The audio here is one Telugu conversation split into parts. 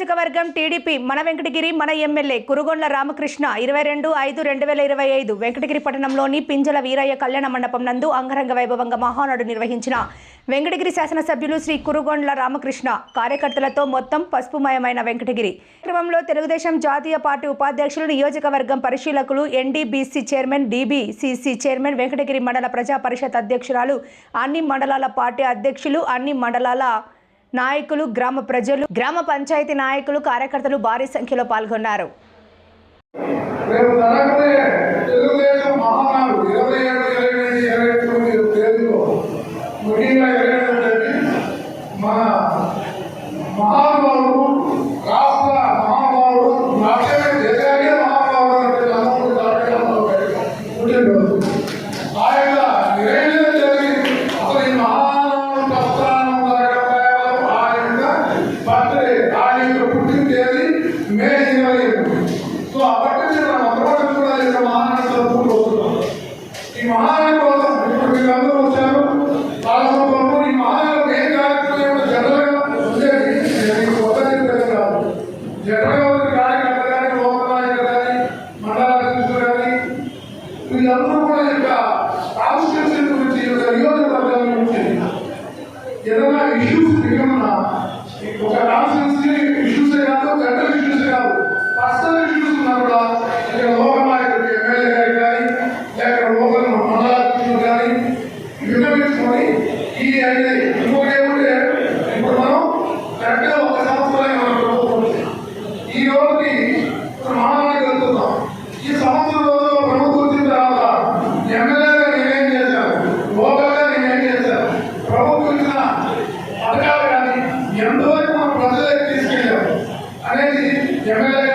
నియోజకవర్గం టీడీపీ మన వెంకటగిరి మన ఎమ్మెల్యే కురుగొండ్ల రామకృష్ణ ఇరవై రెండు ఐదు రెండు వేల ఇరవై ఐదు వెంకటగిరి పట్టణంలోని పింజల వీరయ్య కళ్యాణ మండపం నందు అంగరంగ వైభవంగా మహానాడు నిర్వహించిన వెంకటగిరి శాసనసభ్యులు శ్రీ కురుగొండ్ల రామకృష్ణ కార్యకర్తలతో మొత్తం పసుపుమయమైన వెంకటగిరి. క్రమంలో తెలుగుదేశం జాతీయ పార్టీ ఉపాధ్యక్షులు నియోజకవర్గం పరిశీలకులు NDBC chairman DBCC chairman Venkatagiri మండల ప్రజా పరిషత్ అధ్యక్షురాలు అన్ని మండలాల పార్టీ అధ్యక్షులు అన్ని మండలాల నాయకులు గ్రామ ప్రజలు గ్రామ పంచాయతీ నాయకులు కార్యకర్తలు భారీ సంఖ్యలో పాల్గొన్నారు. ఇరవై ఏడు ఇరవై ఇరవై తొమ్మిది తేదీలో ముఖ్యంగా ఎంతవరకు మన ప్రజలకు తీసుకెళ్ళాం అనేది ఎమ్మెల్యే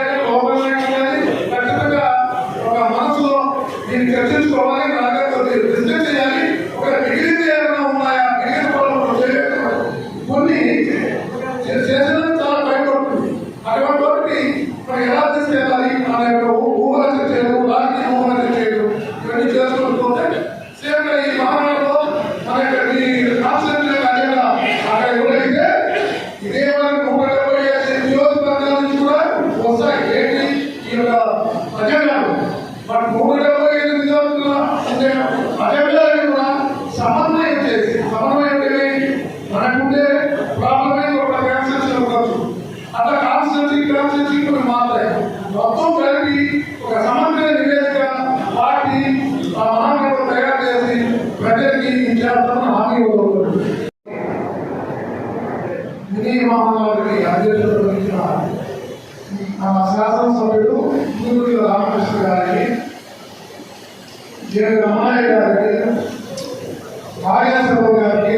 మొత్తం కలిపి ఒక సమన్వయ నివేదిక పార్టీ ఆ మహానగరం తయారు చేసి ప్రజలకి ఇచ్చేస్తామని హామీ ఇవ్వబడుతుంది వినయ మహానగరానికి అధ్యక్షుడు వహించిన మన శాసనసభ్యుడు ముందుకు రామకృష్ణ గారికి జేడు రమణయ్య గారికి రాజేశ్వరరావు గారికి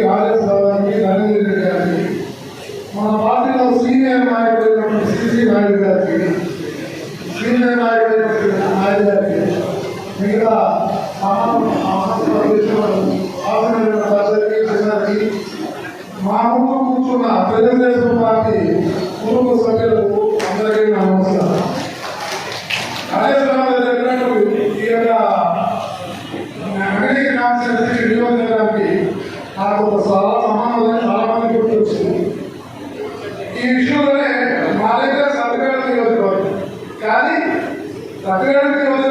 మా ముందు కూర్చున్న తెలుగుదేశం పార్టీ కుటుంబ సభ్యులకు అందరికీ నమస్కారం. అదేవిధంగా చెప్పినట్టు ఈ యొక్క నగరీ గ్రామ సమితి నియోజకవర్గానికి నాకు ఒక సలహా చాలా మంది గుర్తొచ్చింది. ఈ విషయంలోనే మా దగ్గర సర్వేడ కానీ సర్వేడ నియోజకవర్గం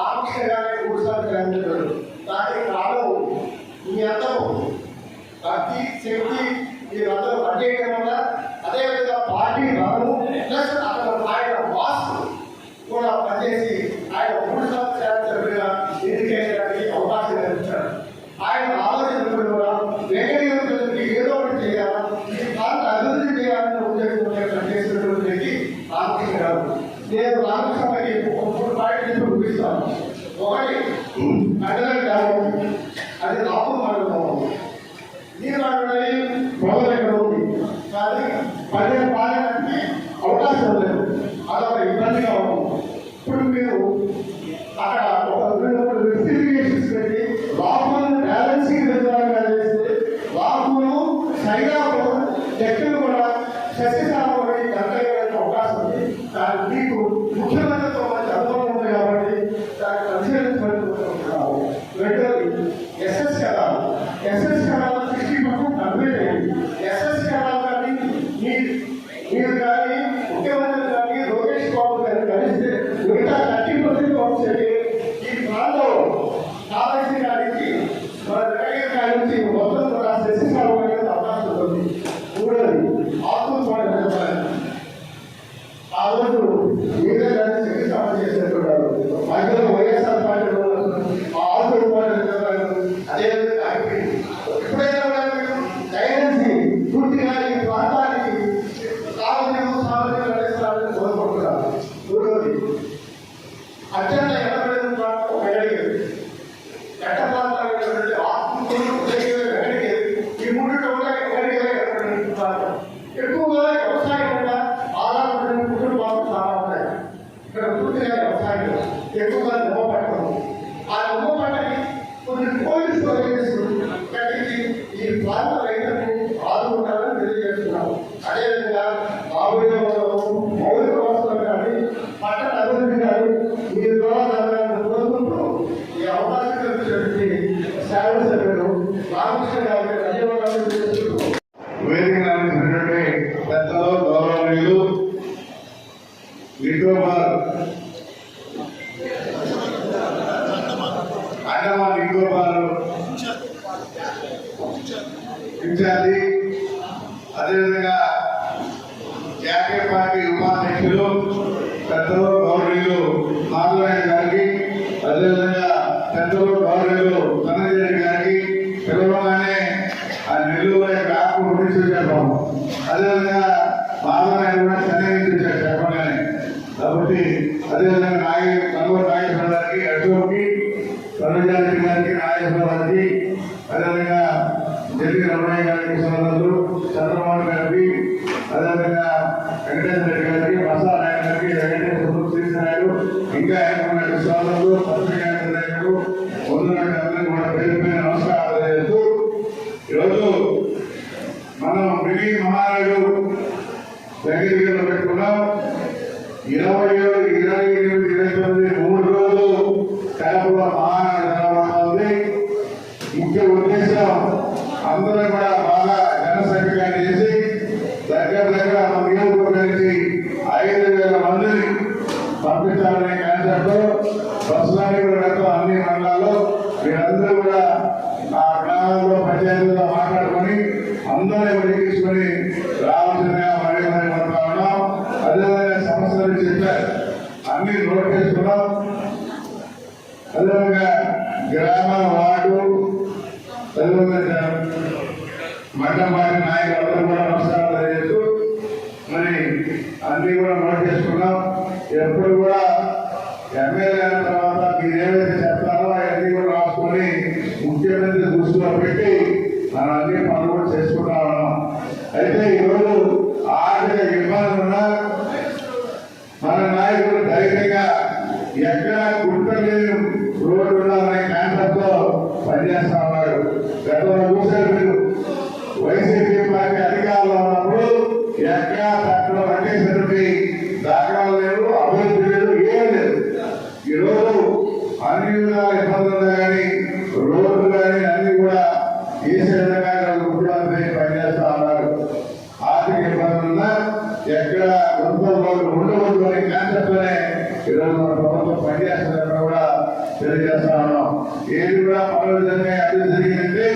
ఆకర్షణగానే కూర్చాలి కానీ కానీ కాలం మీ అందరూ ప్రతి శక్తి మీ ద్వారా కోరుకుంటూ ఈ అవకాశం కల్పించినటువంటి సభ్యులు రామకృష్ణ గారికి ధన్యవాదాలు వేదిక పెద్దలు గౌరవనీయులు నికోబార్ అండమాన్ నికోబార్ ఇన్ఛార్జి అదేవిధంగా జాతీయ పార్టీ ఉపాధ్యక్షులు అదేవిధంగా నాయ కల్లూరు నాగేశ్వర గారికి అశోక్కి ధనంజయ గారికి నాగేశ్వర గారికి అదేవిధంగా జల్లి రమణయ్య గారికి సోదరులు చంద్రమోహన్ గారికి అదేవిధంగా వెంకటేశ్వర రెడ్డి గారికి మసా నాయక్ గారికి వెంకటేశ్వర శ్రీనాయుడు ఇంకా ఏమైనా సోదరులు పత్రికా నాయకులు ముందున్నట్టు అందరికీ కూడా పేరు పేరు నమస్కారాలు చేస్తూ ఈరోజు మనం మినీ మహారాజు దగ్గర పెట్టుకున్నాం. ఇరవై ఏడు ఇరవై ఎనిమిది ఇరవై తొమ్మిది మూడు రోజులు కడపలో మహానాడు ఉంది ముఖ్య ఉద్దేశం అందరూ కూడా బాగా జనసంఖ్య చేసి దగ్గర దగ్గర మన నియోజకవర్గానికి ఐదు వేల మందిని పంపించాలనే కాన్సెప్ట్ బస్సులని కూడా పెడతాం అన్ని మండలాల్లో మీరందరూ కూడా ఆ గ్రామాల్లో పంచాయతీలో మాట్లాడుకొని అందరూ తీసుకొని రావాల్సిందిగా మరీ మరీ అదే ఉన్నాం చెప్పారు. అన్ని నోట్ చేసుకున్నాం అదేవిధంగా గ్రామ వార్డు అదేవిధంగా మండల పార్టీ నాయకులందరూ కూడా నమస్కారం తెలియజేస్తూ మరి అన్ని కూడా నోట్ చేసుకున్నాం ఎప్పుడు కూడా ఎమ్మెల్యే అయిన తర్వాత మీరు ఏవైతే చెప్తారో అవన్నీ కూడా రాసుకొని ముఖ్యమంత్రి దృష్టిలో పెట్టి మనం అన్ని పనులు కూడా చేసుకుంటా ఉన్నాం అయితే ఈరోజు ఆర్థిక ఇబ్బందులు ఉన్నా మన నాయకుడు ధైర్యంగా ఎక్కడ గుర్తలేని రోడ్డు ఉండాలనే కాన్సెప్ట్తో పనిచేస్తా ఉన్నారు. గతంలో చూశారు మీరు వైసీపీ పార్టీ అధికారంలో ఉన్నప్పుడు ఎక్కడ తక్కువ పట్టేసినటువంటి దాఖలాలు లేవు అభివృద్ధి లేదు ఏం లేదు ఈరోజు అన్ని విధాల ఇబ్బందులు ఉన్నా కానీ రోడ్లు కానీ అన్ని కూడా చేసే విధంగా ముఖ్యమంత్రి పనిచేస్తా ఉన్నారు ఆర్థిక ఇబ్బందులు ఉన్నా ఎక్కడ ప్రభుత్వంలో ఉండవద్దు అనే కాన్సెప్ట్లోనే ఈరోజు మన ప్రభుత్వం పనిచేస్తుందని కూడా తెలియజేస్తా ఉన్నాం ఏది కూడా పనులు జరిగే అభివృద్ధి జరిగిందంటే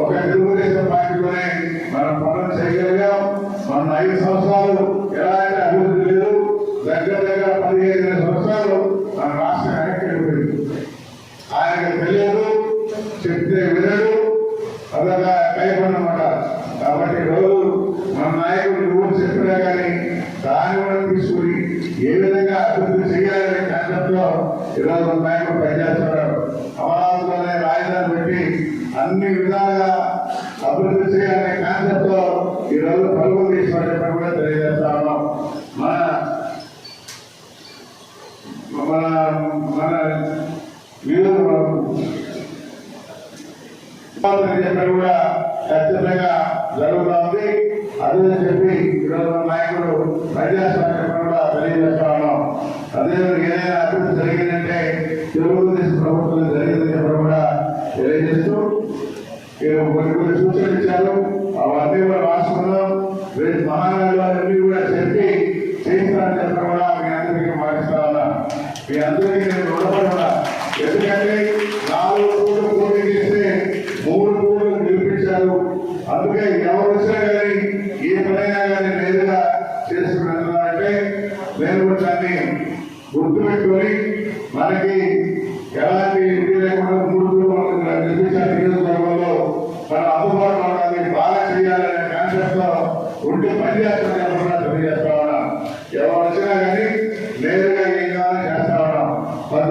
ఒక తెలుగుదేశం పార్టీలోనే మనం పనులు చేయగలిగాం మన ఐదు సంవత్సరాలు ఎలాంటి అభివృద్ధి లేదు దగ్గర దగ్గర పదిహేను సంవత్సరాలు మన రాష్ట్రం వెనక్కి వెళ్ళిపోయింది ఆయనకు తెలియదు చెప్తే వినడు అదొక భయపడినమాట కాబట్టి రోజు మన నాయకుడు నువ్వు చెప్పినా కానీ దాన్ని కూడా తీసుకుని ఏ విధంగా అభివృద్ధి చేయాలనే కాన్సెప్ట్లో ఈరోజు మన నాయకుడు పనిచేస్తున్నాడు అమరావతిలోనే రాజధాని పెట్టి అన్ని విధాలుగా అభివృద్ధి చేయాలనే కాన్సెప్ట్లో రోజు పరుగులు తీసుకుని కూడా తెలియజేస్తా ఉన్నాం. మన మన మన వీరు కూడా ఖచ్చితంగా జరుగుతూ ఉంది. అదే చెప్పి ఈరోజు నాయకుడు ప్రజాస్వామ్యం కూడా తెలియజేస్తా ఉన్నాం. అదే ఏదైనా అభివృద్ధి జరిగిందంటే తెలుగుదేశం ప్రభుత్వం జరిగిందని చెప్పడం కూడా తెలియజేస్తూ మీరు కొన్ని కొన్ని సూచనలు ఇచ్చారు అవన్నీ కూడా రాసుకున్నాం రేపు మహానగరంలో అన్ని కూడా చెప్పి చేస్తానని చెప్పడం కూడా మీ అందరికీ మాటిస్తా మీ అందరికీ నేను రుణపడి ఎందుకంటే నాలుగు కోట్లు పోటీ చేస్తే మూడు కోట్లు గెలిపించారు అందుకే ఎవరు వచ్చినా కానీ ఏ పనైనా కానీ నేరుగా చేసుకున్నారంటే నేను కూడా దాన్ని గుర్తుపెట్టుకొని మనకి ఎలా ఇది లేకుండా మూడు కోట్లు మనకు నిర్మించాలి నియోజకవర్గంలో మన అందుబాటులో ఉండాలి బాగా చేయాలనే కాన్సెప్ట్లో ఉంటే పని చేస్తామని కూడా తెలియజేస్తా ఉన్నాం ఎవరు వచ్చినా కానీ నేరుగా ఏం కావాలని చేస్తా ఉన్నాం కొంత